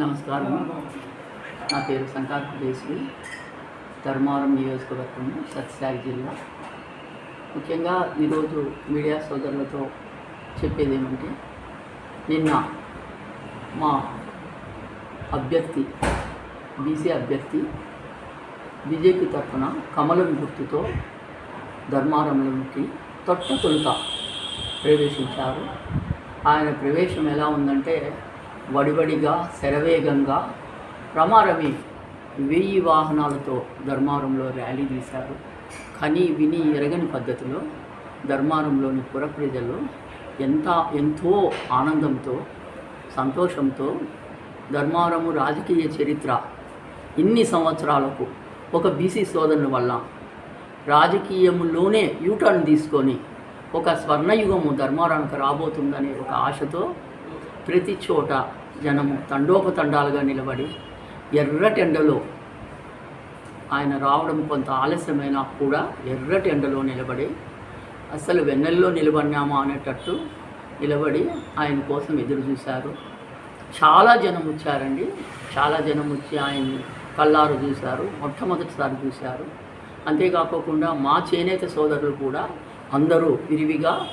నమస్కారం నా పేరు సంకాంత్ దేశ్వి ధర్మవరం నియోజకవర్గం సత్యసాయి జిల్లా. ముఖ్యంగా ఈరోజు మీడియా సోదరులతో చెప్పేది ఏమంటే నిన్న మా అభ్యర్థి బీసీ అభ్యర్థి బీజేపీ తరఫున కమలం గుర్తుతో ధర్మారంలోకి తొట్ట తొలుత ప్రవేశించారు. ఆయన ప్రవేశం ఎలా ఉందంటే వడివడిగా శరవేగంగా రమారమి వెయ్యి వాహనాలతో ధర్మారంలో ర్యాలీ తీశారు. కని విని ఎరగని పద్ధతిలో ధర్మారంలోని పుర ప్రజలు ఎంత ఎంతో ఆనందంతో సంతోషంతో ధర్మారము రాజకీయ చరిత్ర ఇన్ని సంవత్సరాలకు ఒక బీసీ శోధన వల్ల రాజకీయంలోనే యూటర్న్ తీసుకొని ఒక స్వర్ణయుగము ధర్మారానికి రాబోతుందనే ఒక ఆశతో ప్రతి చోట జనము తండోపతండాలుగా నిలబడి ఎర్రటెండలో ఆయన రావడం కొంత ఆలస్యమైనా కూడా ఎర్రటి ఎండలో నిలబడి అసలు వెన్నెల్లో నిలబడినామా అనేటట్టు నిలబడి ఆయన కోసం ఎదురు చూశారు. చాలా జనం వచ్చారండి. చాలా జనం వచ్చి ఆయన్ని కళ్ళారు చూశారు. మొట్టమొదటిసారి చూశారు. అంతేకాకుండా మా చేనేత సోదరులు కూడా అందరూ విరివిగా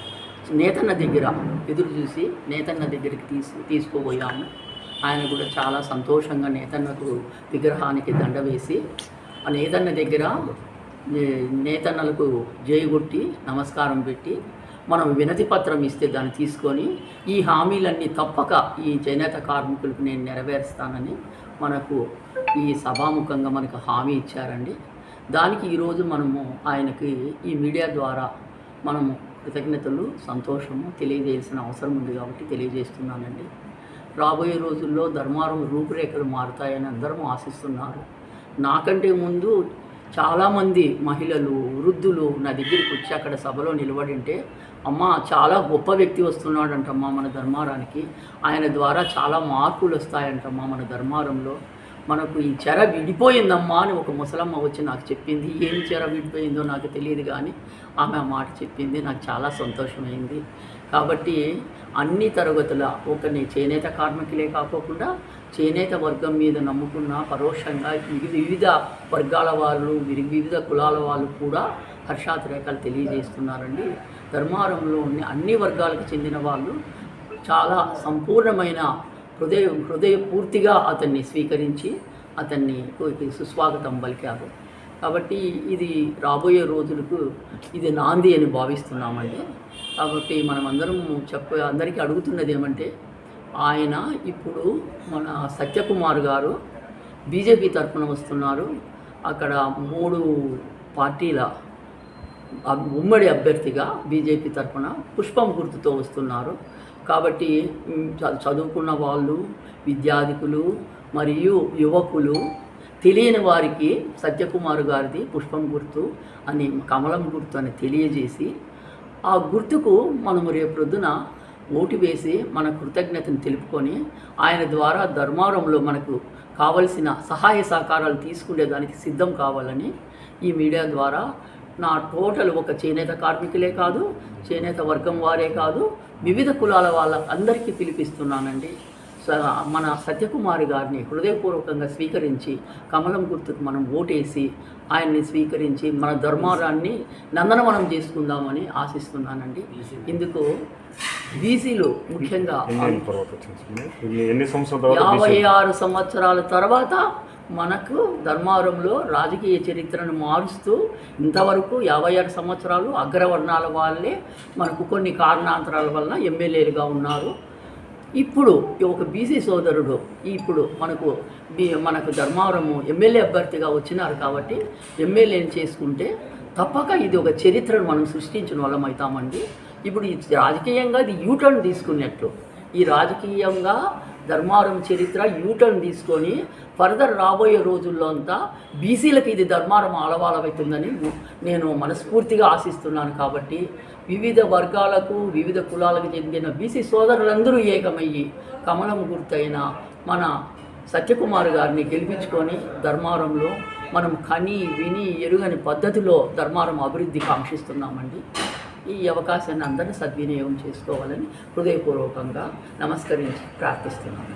నేతన్న దగ్గర ఎదురు చూసి నేతన్న దగ్గరికి తీసు తీసుకుపోయాము ఆయన కూడా చాలా సంతోషంగా నేతన్నకు విగ్రహానికి దండ వేసి ఆ నేతన్న దగ్గర నేతన్నలకు జయగొట్టి నమస్కారం పెట్టి మనం వినతి పత్రం ఇస్తే దాన్ని తీసుకొని ఈ హామీలన్నీ తప్పక ఈ చేనేత కార్మికులకు నేను నెరవేరుస్తానని మనకు ఈ సభాముఖంగా మనకు హామీ ఇచ్చారండి. దానికి ఈరోజు మనము ఆయనకి ఈ మీడియా ద్వారా మనము కృతజ్ఞతలు సంతోషము తెలియజేయాల్సిన అవసరం ఉంది కాబట్టి తెలియజేస్తున్నానండి. రాబోయే రోజుల్లో ధర్మారం రూపురేఖలు మారుతాయని అందరం ఆశిస్తున్నారు. నాకంటే ముందు చాలామంది మహిళలు వృద్ధులు నా దగ్గరికి వచ్చి అక్కడ సభలో నిలబడింటే అమ్మ చాలా గొప్ప వ్యక్తి వస్తున్నాడంటమ్మా మన ధర్మారానికి. ఆయన ద్వారా చాలా మార్పులు వస్తాయంటమ్మా మన ధర్మారంలో. మనకు ఈ చెర విడిపోయిందమ్మా అని ఒక ముసలమ్మ వచ్చి నాకు చెప్పింది. ఏం చెర విడిపోయిందో నాకు తెలియదు కానీ ఆమె ఆ మాట చెప్పింది. నాకు చాలా సంతోషమైంది. కాబట్టి అన్ని తరగతుల ఒకరిని చేనేత కార్మికులే కాకోకుండా చేనేత వర్గం మీద నమ్ముకున్న పరోక్షంగా వివిధ వర్గాల వాళ్ళు వివిధ కులాల వాళ్ళు కూడా హర్షాతిరేకాలు తెలియజేస్తున్నారండి. ధర్మారంలో ఉన్న అన్ని వర్గాలకు చెందిన వాళ్ళు చాలా సంపూర్ణమైన హృదయ హృదయపూర్తిగా అతన్ని స్వీకరించి అతన్ని సుస్వాగతం పలికారు. కాబట్టి ఇది రాబోయే రోజులకు ఇది నాంది అని భావిస్తున్నామండి. కాబట్టి మనం అందరం చెప్ప అందరికీ అడుగుతున్నది ఏమంటే ఆయన ఇప్పుడు మన సత్యకుమార్ గారు బీజేపీ తరఫున వస్తున్నారు. అక్కడ మూడు పార్టీల ఉమ్మడి అభ్యర్థిగా బీజేపీ తరఫున పుష్పం గుర్తుతో వస్తున్నారు. కాబట్టి చదువుకున్న వాళ్ళు విద్యాధికులు మరియు యువకులు తెలియని వారికి సత్యకుమార్ గారిది పుష్పం గుర్తు అని కమలం గుర్తు అని తెలియజేసి ఆ గుర్తుకు మనము రేపు ప్రొద్దున ఓటు వేసి మన కృతజ్ఞతను తెలుపుకొని ఆయన ద్వారా ధర్మారంలో మనకు కావలసిన సహాయ సహకారాలు తీసుకునేదానికి సిద్ధం కావాలని ఈ మీడియా ద్వారా నా టోటల్ ఒక చేనేత కార్మికులే కాదు చేనేత వర్గం వారే కాదు వివిధ కులాల వాళ్ళ అందరికీ పిలిపిస్తున్నానండి స- మన సత్యకుమారి గారిని హృదయపూర్వకంగా స్వీకరించి కమలం గుర్తుకు మనం ఓటేసి ఆయన్ని స్వీకరించి మన ధర్మారాన్ని నందనవనం చేసుకుందామని ఆశిస్తున్నానండి ఇందుకు బీసీలు ముఖ్యంగా యాభై ఆరు సంవత్సరాల తర్వాత మనకు ధర్మారంలో రాజకీయ చరిత్రను మారుస్తూ ఇంతవరకు యాభై ఆరు సంవత్సరాలు అగ్రవర్ణాల వాళ్ళే మనకు కొన్ని కారణాంతరాల వలన ఎమ్మెల్యేలుగా ఉన్నారు. ఇప్పుడు ఒక బీసీ సోదరుడు ఇప్పుడు మనకు మనకు ధర్మవరము ఎమ్మెల్యే అభ్యర్థిగా వచ్చినారు కాబట్టి ఎమ్మెల్యేని చేసుకుంటే తప్పక ఇది ఒక చరిత్రను మనం సృష్టించిన వాళ్ళం అవుతామండి. ఇప్పుడు ఈ రాజకీయంగా ఇది యూటర్న్ తీసుకున్నట్లు ఈ రాజకీయంగా ధర్మారం చరిత్ర యూటర్న్ తీసుకొని ఫర్దర్ రాబోయే రోజుల్లో అంతా బీసీలకు ఇది ధర్మారం అలవాలవుతుందని నేను మనస్ఫూర్తిగా ఆశిస్తున్నాను కాబట్టి వివిధ వర్గాలకు వివిధ కులాలకు చెందిన బీసీ సోదరులందరూ ఏకమయ్యి కమలం గుర్తైన మన సత్యకుమార్ గారిని గెలిపించుకొని ధర్మారంలో మనం కని విని ఎరుగని పద్ధతిలో ధర్మారం అభివృద్ధి కాంక్షిస్తున్నామండి. ఈ అవకాశాన్ని అందరినీ సద్వినియోగం చేసుకోవాలని హృదయపూర్వకంగా నమస్కరించి ప్రార్థిస్తున్నాను